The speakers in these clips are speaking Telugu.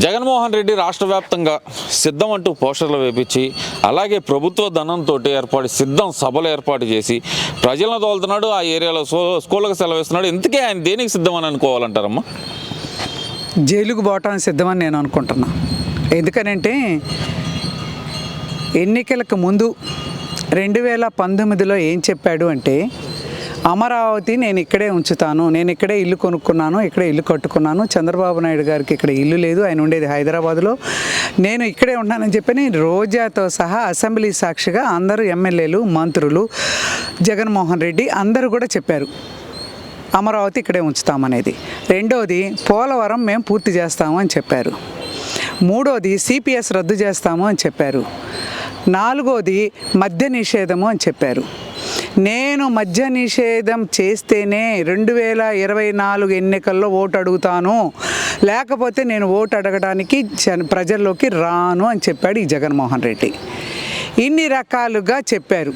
జగన్మోహన్ రెడ్డి రాష్ట్ర వ్యాప్తంగా సిద్ధం అంటూ పోస్టర్లు వేపించి అలాగే ప్రభుత్వ ధనంతో ఏర్పాటు సిద్ధం సభలు ఏర్పాటు చేసి ప్రజలను తోలుతున్నాడు ఆ ఏరియాలో స్కూళ్ళకు సెలవిస్తున్నాడు ఇంతకే ఆయన దేనికి సిద్ధం అని అనుకోవాలంటారమ్మా? జైలుకు పోవటానికి సిద్ధమని నేను అనుకుంటున్నా. ఎందుకనంటే ఎన్నికలకు ముందు రెండు వేల పంతొమ్మిదిలో ఏం చెప్పాడు అంటే అమరావతి నేను ఇక్కడే ఉంచుతాను నేను ఇక్కడే ఇల్లు కొనుక్కున్నాను ఇక్కడే ఇల్లు కట్టుకున్నాను. చంద్రబాబు నాయుడు గారికి ఇక్కడ ఇల్లు లేదు ఆయన ఉండేది హైదరాబాద్లో. నేను ఇక్కడే ఉన్నానని చెప్పని రోజాతో సహా అసెంబ్లీ సాక్షిగా అందరూ ఎమ్మెల్యేలు మంత్రులు జగన్మోహన్ రెడ్డి అందరూ కూడా చెప్పారు అమరావతి ఇక్కడే ఉంచుతామనేది. రెండోది పోలవరం మేము పూర్తి చేస్తాము అని చెప్పారు. మూడోది సిపిఎస్ రద్దు చేస్తాము అని చెప్పారు. నాలుగోది మద్య నిషేధము అని చెప్పారు. నేను మద్య నిషేధం చేస్తేనే రెండు వేల ఇరవై నాలుగు ఎన్నికల్లో ఓటు అడుగుతాను. లేకపోతే నేను ఓటు అడగడానికి ప్రజల్లోకి రాను అని చెప్పాడు ఈ జగన్మోహన్ రెడ్డి. ఇన్ని రకాలుగా చెప్పారు.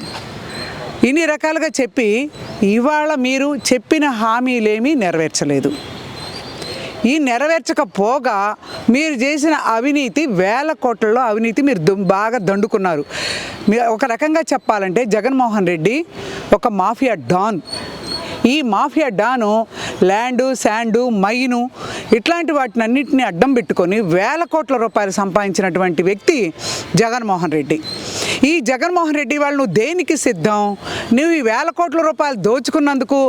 ఇన్ని రకాలుగా చెప్పి ఇవాళ మీరు చెప్పిన హామీలేమీ నెరవేర్చలేదు. ఈ నెరవేర్చకపోగా మీరు చేసిన అవినీతి వేల కోట్లలో అవినీతి మీరు దు- బాగా దండుకున్నారు. మీ ఒక రకంగా చెప్పాలంటే జగన్మోహన్ రెడ్డి ఒక మాఫియా డాన్. ఈ mafia don land sand mine ఇట్లాంటి వాటిని అన్నింటినీ అడ్డం పెట్టుకొని వేల కోట్ల రూపాయలు సంపాదించినటువంటి వ్యక్తి జగన్మోహన్ రెడ్డి. ఈ జగన్మోహన్ రెడ్డి వాళ్ళు నువ్వు దేనికి సిద్ధం? నువ్వు ఈ వేల కోట్ల రూపాయలు దోచుకున్నందుకు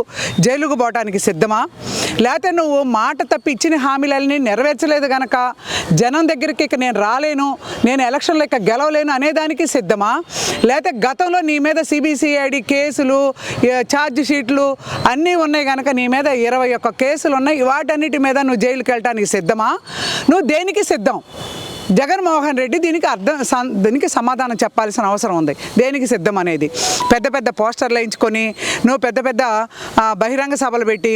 జైలుకు పోవటానికి సిద్ధమా? లేకపోతే నువ్వు మాట తప్పి ఇచ్చిన హామీలన్నీ నెరవేర్చలేదు గనక జనం దగ్గరికి ఇక నేను రాలేను నేను ఎలక్షన్లో ఇక గెలవలేను అనేదానికి సిద్ధమా? లేకపోతే గతంలో నీ మీద సిబిసిఐడి కేసులు ఛార్జ్ షీట్లు అన్నీ ఉన్నాయి కనుక నీ మీద ఇరవై ఒక్క కేసులు ఉన్నాయి. వాటన్నిటి మీద నువ్వు జైలుకి వెళ్ళటానికి సిద్ధమా? నువ్వు దేనికి సిద్ధం? జగన్మోహన్ రెడ్డి దీనికి అర్థం దీనికి సమాధానం చెప్పాల్సిన అవసరం ఉంది. దేనికి సిద్ధం అనేది? పెద్ద పెద్ద పోస్టర్లు వేయించుకొని నువ్వు పెద్ద పెద్ద బహిరంగ సభలు పెట్టి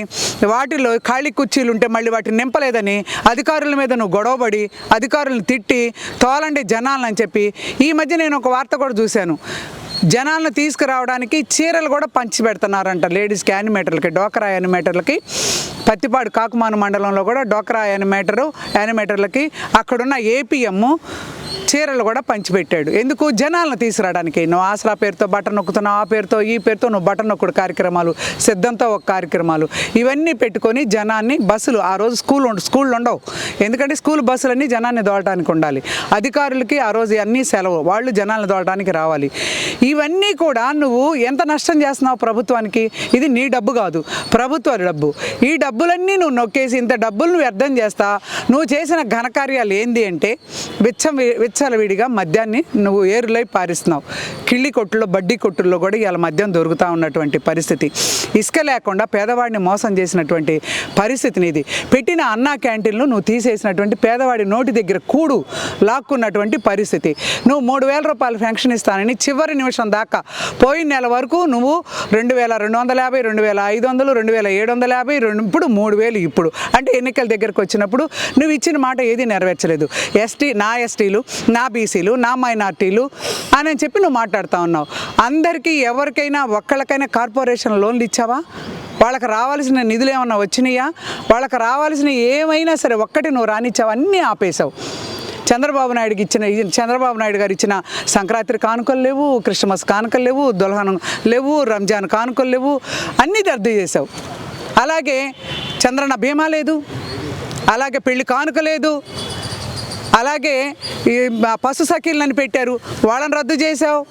వాటిలో ఖాళీ కుర్చీలు ఉంటే మళ్ళీ వాటిని నింపలేదని అధికారుల మీద నువ్వు గొడవపడి అధికారులను తిట్టి తోలండి జనాలని చెప్పి ఈ మధ్య నేను ఒక వార్త కూడా చూశాను. జనాలను తీసుకురావడానికి చీరలు కూడా పంచి పెడుతున్నారంట లేడీస్కి యానిమేటర్లకి డోకరా యానిమేటర్లకి. పత్తిపాడు కాకుమాను మండలంలో కూడా డోకరా యానిమేటరు యానిమేటర్లకి అక్కడున్న ఏపీఎం చీరలు కూడా పంచిపెట్టాడు. ఎందుకు? జనాలను తీసుకురావడానికి. నువ్వు ఆసరా పేరుతో బటన్ నొక్కుతున్నావు ఆ పేరుతో ఈ పేరుతో నువ్వు బటన్ నొక్కుడు కార్యక్రమాలు సిద్ధంతో ఒక కార్యక్రమాలు. ఇవన్నీ పెట్టుకొని జనాన్ని బస్సులు ఆ రోజు స్కూల్ ఉండ స్కూళ్ళు ఉండవు. ఎందుకంటే స్కూల్ బస్సులన్నీ జనాన్ని దోలటానికి ఉండాలి. అధికారులకి ఆ రోజు అన్నీ సెలవు. వాళ్ళు జనాలను దోలటానికి రావాలి. ఇవన్నీ కూడా నువ్వు ఎంత నష్టం చేస్తున్నావు ప్రభుత్వానికి? ఇది నీ డబ్బు కాదు. ప్రభుత్వ డబ్బు. ఈ డబ్బులన్నీ నువ్వు నొక్కేసి ఇంత డబ్బులు నువ్వు వ్యర్థం చేస్తా. నువ్వు చేసిన ఘనకార్యాలు ఏంది అంటే విచ్చం విచ్చలవిడిగా మద్యాన్ని నువ్వు ఏరులై పారిస్తున్నావు. కిళ్ళి కొట్టుల్లో బడ్డీ కొట్టుల్లో కూడా ఇలా మద్యం దొరుకుతూ ఉన్నటువంటి పరిస్థితి. ఇసుక లేకుండా పేదవాడిని మోసం చేసినటువంటి పరిస్థితిని ఇది పెట్టిన అన్నా క్యాంటీన్లు నువ్వు తీసేసినటువంటి పేదవాడి నోటి దగ్గర కూడు లాక్కున్నటువంటి పరిస్థితి. నువ్వు మూడు వేల రూపాయలు పెన్షన్ ఇస్తానని చివరి నిమిషం దాకా పోయిన నెల వరకు నువ్వు రెండు వేల రెండు వందల యాభై రెండు వేల ఐదు వందలు రెండు వేల ఏడు వందల యాభై రెండు ఇప్పుడు మూడు వేలు ఇప్పుడు. అంటే ఎన్నికల దగ్గరకు వచ్చినప్పుడు నువ్వు ఇచ్చిన మాట ఏది నెరవేర్చలేదు. ఎస్టీ నా ఎస్టీలు నా బీసీలు నా మైనార్టీలు అని చెప్పి నువ్వు మాట్లాడుతూ ఉన్నావు. అందరికీ ఎవరికైనా ఒక్కళ్ళకైనా కార్పొరేషన్ లోన్లు ఇచ్చావా? వాళ్ళకి రావాల్సిన నిధులు ఏమన్నా వచ్చినాయా? వాళ్ళకి రావాల్సిన ఏమైనా సరే ఒక్కటి నువ్వు రానిచ్చావు? అన్నీ ఆపేశావు. చంద్రబాబు నాయుడుకి ఇచ్చిన చంద్రబాబు నాయుడు గారు ఇచ్చిన సంక్రాంతి కానుకలు లేవు క్రిస్మస్ కానుకలు లేవు దుల్హన్ లేవు రంజాన్ కానుకలు లేవు అన్నీ రద్దు చేసావు అలాగే చంద్రన్న బీమా లేదు. అలాగే పెళ్ళి కానుక లేదు. అలాగే ఈ పశు సఖీలను పెట్టారు. వాళ్ళని రద్దు చేసావు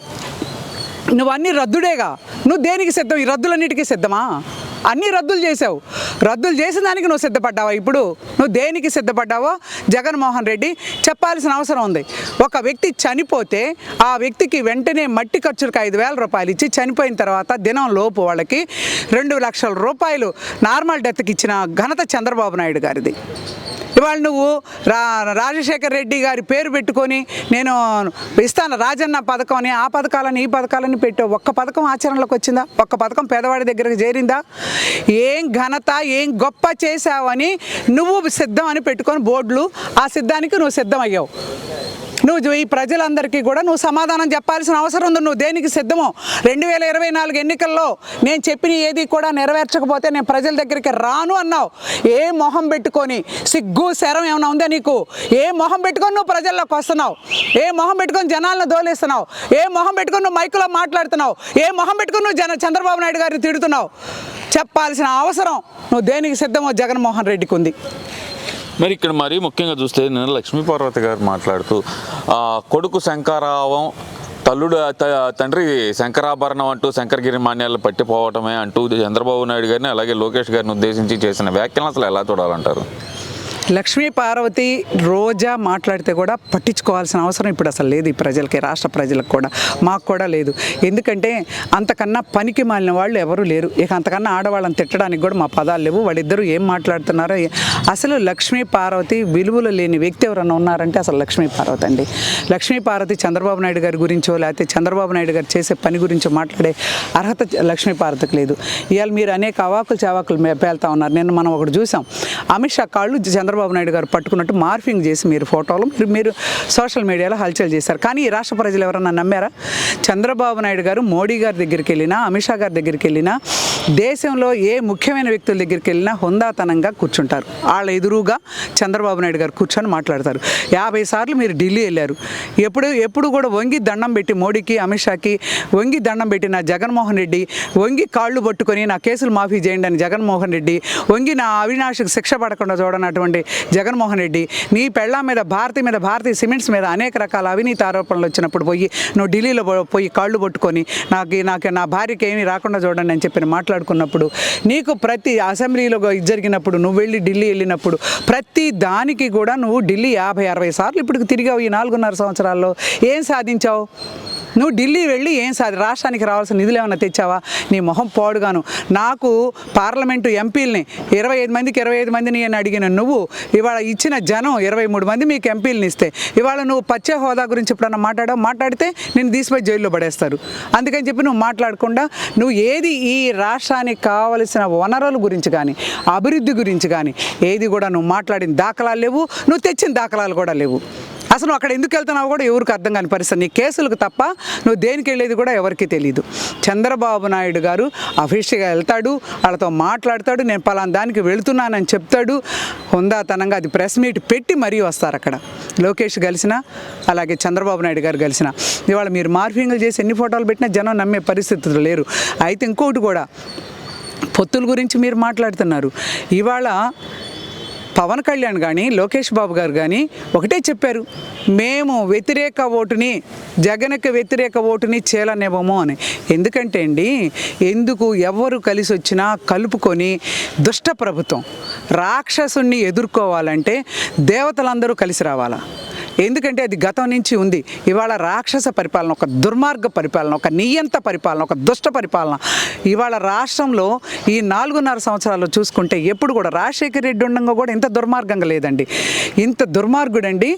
నువ్వు రద్దుడేగా. నువ్వు దేనికి సిద్ధం? ఈ రద్దులన్నిటికీ సిద్ధమా? అన్నీ రద్దులు చేసావు రద్దులు చేసిన దానికి నువ్వు సిద్ధపడ్డావా? ఇప్పుడు నువ్వు దేనికి సిద్ధపడ్డావో జగన్మోహన్ రెడ్డి చెప్పాల్సిన అవసరం ఉంది. ఒక వ్యక్తి చనిపోతే ఆ వ్యక్తికి వెంటనే మట్టి ఖర్చులకు ఐదు వేల రూపాయలు ఇచ్చి చనిపోయిన తర్వాత దినం లోపు వాళ్ళకి రెండు లక్షల రూపాయలు నార్మల్ డెత్కి ఇచ్చిన ఘనత చంద్రబాబు నాయుడు గారిది. ఇవాళ నువ్వు రా రాజశేఖర్ రెడ్డి గారి పేరు పెట్టుకొని నేను ఇస్తాను రాజన్న పథకం అని ఆ పథకాలని ఈ పథకాలని పెట్టావు. ఒక్క పథకం ఆచరణలోకి వచ్చిందా? ఒక్క పథకం పేదవాడి దగ్గరకు చేరిందా? ఏం ఘనత ఏం గొప్ప చేశావని నువ్వు సిద్ధం అని పెట్టుకొని బోర్డులు ఆ సిద్ధానికి నువ్వు సిద్ధం అయ్యావు నువ్వు ఈ ప్రజలందరికీ కూడా నువ్వు సమాధానం చెప్పాల్సిన అవసరం ఉంది. నువ్వు దేనికి సిద్ధమో? రెండు వేల ఇరవై నాలుగు ఎన్నికల్లో నేను చెప్పిన ఏది కూడా నెరవేర్చకపోతే నేను ప్రజల దగ్గరికి రాను అన్నావు. ఏ మొహం పెట్టుకొని సిగ్గు శరం ఏమైనా ఉందా నీకు? ఏ మొహం పెట్టుకొని నువ్వు ప్రజల్లోకి వస్తున్నావు? ఏ మొహం పెట్టుకొని జనాలను దోలేస్తున్నావు? ఏ మొహం పెట్టుకొని నువ్వు మైకులో మాట్లాడుతున్నావు? ఏ మొహం పెట్టుకొని నువ్వు జన చంద్రబాబు నాయుడు గారిని తిడుతున్నావు? చెప్పాల్సిన అవసరం నువ్వు దేనికి సిద్ధమో జగన్మోహన్ రెడ్డికి ఉంది. మరి ఇక్కడ మరి ముఖ్యంగా చూస్తే నిన్న లక్ష్మీపార్వతి గారు మాట్లాడుతూ కొడుకు శంకరావం తల్లుడు తండ్రి శంకరాభరణం అంటూ శంకరగిరి మాన్యాలు పట్టిపోవటమే అంటూ చంద్రబాబు నాయుడు గారిని అలాగే లోకేష్ గారిని ఉద్దేశించి చేసిన వ్యాఖ్యలను అసలు ఎలా చూడాలంటారు? లక్ష్మీ పార్వతి రోజా మాట్లాడితే కూడా పట్టించుకోవాల్సిన అవసరం ఇప్పుడు అసలు లేదు ఈ ప్రజలకి రాష్ట్ర ప్రజలకు కూడా. మాకు కూడా లేదు. ఎందుకంటే అంతకన్నా పనికి మాలిన వాళ్ళు ఎవరూ లేరు. ఇక అంతకన్నా ఆడవాళ్ళని తిట్టడానికి కూడా మా పదాలు లేవు. వాళ్ళిద్దరూ ఏం మాట్లాడుతున్నారో అసలు లక్ష్మీ పార్వతి విలువలు లేని వ్యక్తి ఎవరన్నా ఉన్నారంటే అసలు లక్ష్మీ పార్వతి అండి. లక్ష్మీ పార్వతి చంద్రబాబు నాయుడు గారి గురించో లేకపోతే చంద్రబాబు నాయుడు గారు చేసే పని గురించో మాట్లాడే అర్హత లక్ష్మీ పార్వతికి లేదు. ఇవాళ మీరు అనేక అవాకులు చవాకులు మే- పేలుతా ఉన్నారు. నిన్న మనం ఒకటి చూసాం. అమిత్ షా కాళ్ళు చంద్రబాబు నాయుడు గారు పట్టుకున్నట్టు మార్ఫింగ్ చేసి మీరు ఫోటోలు మీరు మీరు సోషల్ మీడియాలో హల్చల్ చేశారు. కానీ ఈ రాష్ట్ర ప్రజలు ఎవరన్నా నమ్మారా? చంద్రబాబు నాయుడు గారు మోడీ గారి దగ్గరికి వెళ్ళినా అమిత్ షా గారి దగ్గరికి వెళ్ళినా దేశంలో ఏ ముఖ్యమైన వ్యక్తుల దగ్గరికి వెళ్ళినా హుందాతనంగా కూర్చుంటారు. వాళ్ళ ఎదురుగా చంద్రబాబు నాయుడు గారు కూర్చొని మాట్లాడతారు. యాభై సార్లు మీరు ఢిల్లీ వెళ్ళారు. ఎప్పుడు ఎప్పుడు కూడా వంగి దండం పెట్టి మోడీకి అమిత్ షాకి వంగి దండం పెట్టి నా జగన్మోహన్ రెడ్డి వంగి కాళ్ళు పట్టుకొని నా కేసులు మాఫీ చేయండి అని జగన్మోహన్ రెడ్డి వంగి నా అవినాష్కి శిక్ష పడకుండా చూడనటువంటి జగన్మోహన్ రెడ్డి నీ పెళ్ళ మీద భారతి మీద భారతీయ సిమెంట్స్ మీద అనేక రకాల అవినీతి ఆరోపణలు వచ్చినప్పుడు పోయి నువ్వు ఢిల్లీలో పో- పోయి కాళ్ళు పట్టుకొని నాకు నాకు నా భార్యకి ఏమీ రాకుండా చూడండి అని చెప్పిన చెప్పి మాట్లాడుకున్నప్పుడు నీకు ప్రతి అసెంబ్లీలో ఇది జరిగినప్పుడు నువ్వు వెళ్ళి ఢిల్లీ వెళ్ళినప్పుడు ప్రతి దానికి కూడా నువ్వు ఢిల్లీ యాభై అరవై సార్లు ఇప్పుడు తిరిగావు ఈ నాలుగున్నర సంవత్సరాల్లో. ఏం సాధించావు? నువ్వు ఢిల్లీ వెళ్ళి ఏం సాధి రాష్ట్రానికి రావాల్సిన నిధులు ఏమైనా తెచ్చావా? నీ మొహం పోడుగాను. నాకు పార్లమెంటు ఎంపీలని ఇరవై ఐదు మందికి ఇరవై ఐదు మందిని అని అడిగిన నువ్వు ఇవాళ ఇచ్చిన జనం ఇరవై మూడు మంది మీకు ఎంపీలని ఇస్తే ఇవాళ నువ్వు పచ్చే హోదా గురించి ఎప్పుడన్నా మాట్లాడావు? మాట్లాడితే నేను తీసిపోయి జైల్లో పడేస్తారు. అందుకని చెప్పి నువ్వు మాట్లాడకుండా నువ్వు ఏది ఈ రాష్ట్రానికి కావలసిన వనరుల గురించి కానీ అభివృద్ధి గురించి కానీ ఏది కూడా నువ్వు మాట్లాడిన దాఖలాలు లేవు. నువ్వు తెచ్చిన దాఖలాలు కూడా లేవు. అసలు అక్కడ ఎందుకు వెళ్తున్నావు కూడా ఎవరికి అర్థం కాని పరిస్థితి. నీ కేసులకు తప్ప నువ్వు దేనికి వెళ్ళేది కూడా ఎవరికి తెలియదు చంద్రబాబు నాయుడు గారు అఫీషియల్గా వెళ్తాడు వాళ్ళతో మాట్లాడతాడు నేను పలానా దానికి వెళుతున్నానని చెప్తాడు. హుందాతనంగా అది ప్రెస్ మీట్ పెట్టి మరీ వస్తారు అక్కడ. లోకేష్ కలిసిన అలాగే చంద్రబాబు నాయుడు గారు కలిసిన ఇవాళ మీరు మార్ఫింగ్లు చేసి ఎన్ని ఫోటోలు పెట్టినా జనం నమ్మే పరిస్థితులు లేరు. అయితే ఇంకోటి కూడా పొత్తుల గురించి మీరు మాట్లాడుతున్నారు. ఇవాళ పవన్ కళ్యాణ్ కానీ లోకేష్ బాబు గారు కానీ ఒకటే చెప్పారు. మేము వ్యతిరేక ఓటుని జగన్కి వ్యతిరేక ఓటుని చేలనివ్వము అని. ఎందుకంటే అండి ఎందుకు ఎవరు కలిసి వచ్చినా కలుపుకొని దుష్ట ప్రభుత్వం రాక్షసుని ఎదుర్కోవాలంటే దేవతలందరూ కలిసి రావాలా? ఎందుకంటే అది గతం నుంచి ఉంది. ఇవాళ రాక్షస పరిపాలన ఒక దుర్మార్గ పరిపాలన ఒక నియంత పరిపాలన ఒక దుష్ట పరిపాలన. ఇవాళ రాష్ట్రంలో ఈ నాలుగున్నర సంవత్సరాలు చూసుకుంటే ఎప్పుడు కూడా రాజశేఖర రెడ్డి ఉండగా కూడా ఇంత దుర్మార్గంగా లేదండి. ఇంత దుర్మార్గుడండి.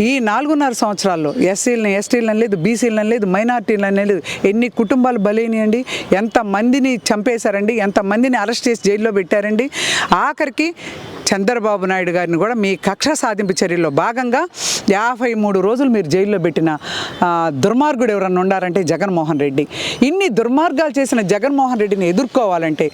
ఈ నాలుగున్నర సంవత్సరాల్లో ఎస్సీలను ఎస్టీలని లేదు బీసీలను లేదు మైనార్టీలని లేదు ఎన్ని కుటుంబాలు బలైనయండి. ఎంతమందిని చంపేశారండి ఎంతమందిని అరెస్ట్ చేసి జైల్లో పెట్టారండి. ఆఖరికి చంద్రబాబు నాయుడు గారిని కూడా మీ కక్ష సాధింపు చర్యల్లో భాగంగా యాభై మూడు రోజులు మీరు జైల్లో పెట్టిన దుర్మార్గుడు ఎవరన్నా ఉండారంటే జగన్మోహన్ రెడ్డి. ఇన్ని దుర్మార్గాలు చేసిన జగన్మోహన్ రెడ్డిని ఎదుర్కోవాలంటే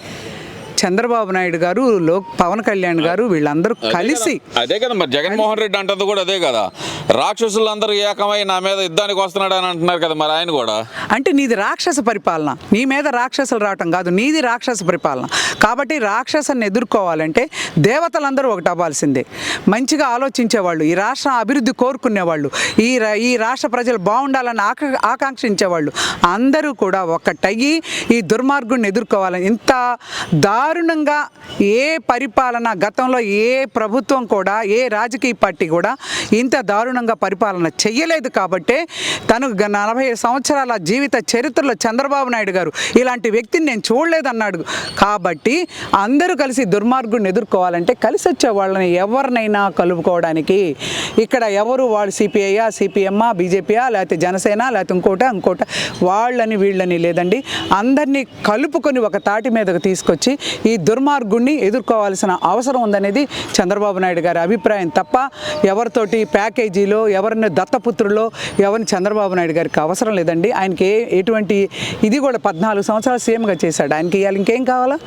చంద్రబాబు నాయుడు గారు లో పవన్ కళ్యాణ్ గారు వీళ్ళందరూ కలిసి అదే కదా మరి జగన్మోహన్ రెడ్డి అంటుంది కూడా అదే కదా. రాక్షసులందరూ ఏకమై నా మీద యుద్ధానికి వస్తున్నాడు అని అంటున్నారు కదా మరి ఆయన కూడా. అంటే నీది రాక్షస పరిపాలన. నీ మీద రాక్షసులు రావటం కాదు నీది రాక్షస పరిపాలన. కాబట్టి రాక్షసాన్ని ఎదుర్కోవాలంటే దేవతలందరూ ఒకటి అవ్వాల్సిందే. మంచిగా ఆలోచించేవాళ్ళు ఈ రాష్ట్ర అభివృద్ధి కోరుకునేవాళ్ళు ఈ ఈ రాష్ట్ర ప్రజలు బాగుండాలని ఆక ఆకాంక్షించేవాళ్ళు. అందరూ కూడా ఒక్కటయ్యి ఈ దుర్మార్గుడిని ఎదుర్కోవాలని. ఇంత దారుణంగా ఏ పరిపాలన గతంలో ఏ ప్రభుత్వం కూడా ఏ రాజకీయ పార్టీ కూడా ఇంత దారుణంగా పరిపాలన చెయ్యలేదు కాబట్టే తను నలభై సంవత్సరాల జీవిత చరిత్రలో చంద్రబాబు నాయుడు గారు ఇలాంటి వ్యక్తిని నేను చూడలేదన్నాడు. కాబట్టి అందరూ కలిసి దుర్మార్గుడిని ఎదుర్కోవాలంటే కలిసి వచ్చే వాళ్ళని ఎవరినైనా కలుపుకోవడానికి. ఇక్కడ ఎవరు వాళ్ళు సిపిఐయా సిపిఎమ్మా బీజేపీయా లేకపోతే జనసేన లేకపోతే ఇంకోట ఇంకోట వాళ్ళని వీళ్ళని లేదండి. అందరినీ కలుపుకొని ఒక తాటి మీదకు తీసుకొచ్చి ఈ దుర్మార్గుణ్ణి ఎదుర్కోవాల్సిన అవసరం ఉందనేది చంద్రబాబు నాయుడు గారి అభిప్రాయం తప్ప ఎవరితోటి ప్యాకేజీలో ఎవరిని దత్తపుత్రులో ఎవరిని చంద్రబాబు నాయుడు గారికి అవసరం లేదండి. ఆయనకి ఏ ఎటువంటి ఇది కూడా పద్నాలుగు సంవత్సరాలు సీఎంగా చేశాడు. ఆయనకి ఇవాళ ఇంకేం కావాలా?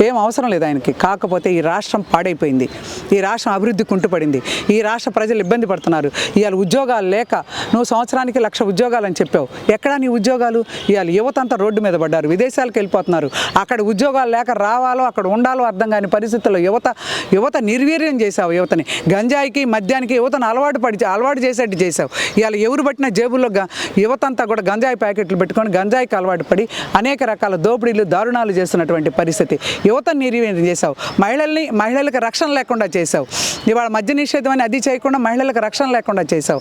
ఏం అవసరం లేదు ఆయనకి. కాకపోతే ఈ రాష్ట్రం పాడైపోయింది. ఈ రాష్ట్రం అభివృద్ధి కుంటుపడింది. ఈ రాష్ట్ర ప్రజలు ఇబ్బంది పడుతున్నారు. ఇవాళ ఉద్యోగాలు లేక నువ్వు సంవత్సరానికి లక్ష ఉద్యోగాలు అని చెప్పావు. ఎక్కడా నీ ఉద్యోగాలు? ఇవాళ యువత అంతా రోడ్డు మీద పడ్డారు. విదేశాలకు వెళ్ళిపోతున్నారు. అక్కడ ఉద్యోగాలు లేక రావాలి? అక్కడ ఉండాలో అర్థం కాని పరిస్థితుల్లో యువత యువత నిర్వీర్యం చేశావు యువతని. గంజాయికి మద్యానికి యువతను అలవాటు పడి అలవాటు చేసేట్టు చేశావు. ఇవాళ ఎవరు పట్టిన జేబుల్లో గ- యువత అంతా కూడా గంజాయి ప్యాకెట్లు పెట్టుకొని గంజాయికి అలవాటు పడి అనేక రకాల దోపిడీలు దారుణాలు చేస్తున్నటువంటి పరిస్థితి. యువతను నిర్వీర్యం చేశావు. మహిళల్ని మహిళలకు రక్షణ లేకుండా చేశావు. ఇవాళ మద్య నిషేధం అని అది చేయకుండా మహిళలకు రక్షణ లేకుండా చేశావు.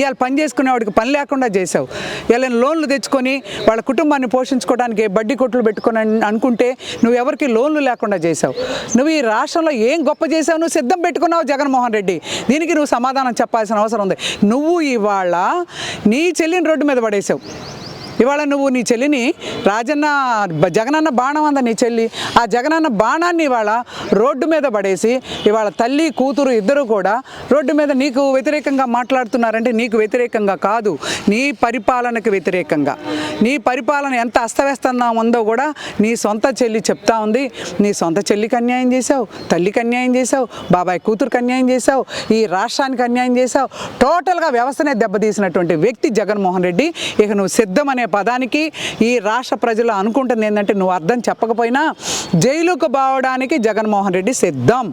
ఇవాళ పని చేసుకునేవాడికి పని లేకుండా చేశావు. ఇలా లోన్లు తెచ్చుకొని వాళ్ళ కుటుంబాన్ని పోషించుకోవడానికి బడ్డీ కొట్లు పెట్టుకొని అనుకుంటే నువ్వు ఎవరికి లోన్లు లేకుండా చేశావు. నువ్వు ఈ రాష్ట్రంలో ఏం గొప్ప చేసావు నువ్వు సిద్ధం పెట్టుకున్నావు జగన్మోహన్ రెడ్డి. దీనికి నువ్వు సమాధానం చెప్పాల్సిన అవసరం ఉంది. నువ్వు ఇవాళ నీ చెల్లిని రోడ్డు మీద పడేసావు ఇవాళ నువ్వు నీ చెల్లిని రాజన్న జగనన్న బాణం అంద నీ చెల్లి. ఆ జగనన్న బాణాన్ని ఇవాళ రోడ్డు మీద పడేసి ఇవాళ తల్లి కూతురు ఇద్దరు కూడా రోడ్డు మీద నీకు వ్యతిరేకంగా మాట్లాడుతున్నారంటే నీకు వ్యతిరేకంగా కాదు. నీ పరిపాలనకు వ్యతిరేకంగా. నీ పరిపాలన ఎంత అస్తవ్యస్తంగా ఉందో కూడా నీ సొంత చెల్లి చెప్తా ఉంది. నీ సొంత చెల్లికి అన్యాయం చేశావు తల్లికి అన్యాయం చేశావు బాబాయ్ కూతురికి అన్యాయం చేశావు ఈ రాష్ట్రానికి అన్యాయం చేశావు. టోటల్గా వ్యవస్థనే దెబ్బతీసినటువంటి వ్యక్తి జగన్మోహన్ రెడ్డి. ఇక నువ్వు సిద్ధమనే అనే పదానికి ఈ రాష్ట్ర ప్రజలు అనుకుంటుంది ఏంటంటే నువ్వు అర్థం చెప్పకపోయినా జైలుకు బావడానికి జగన్మోహన్ రెడ్డి సిద్ధం.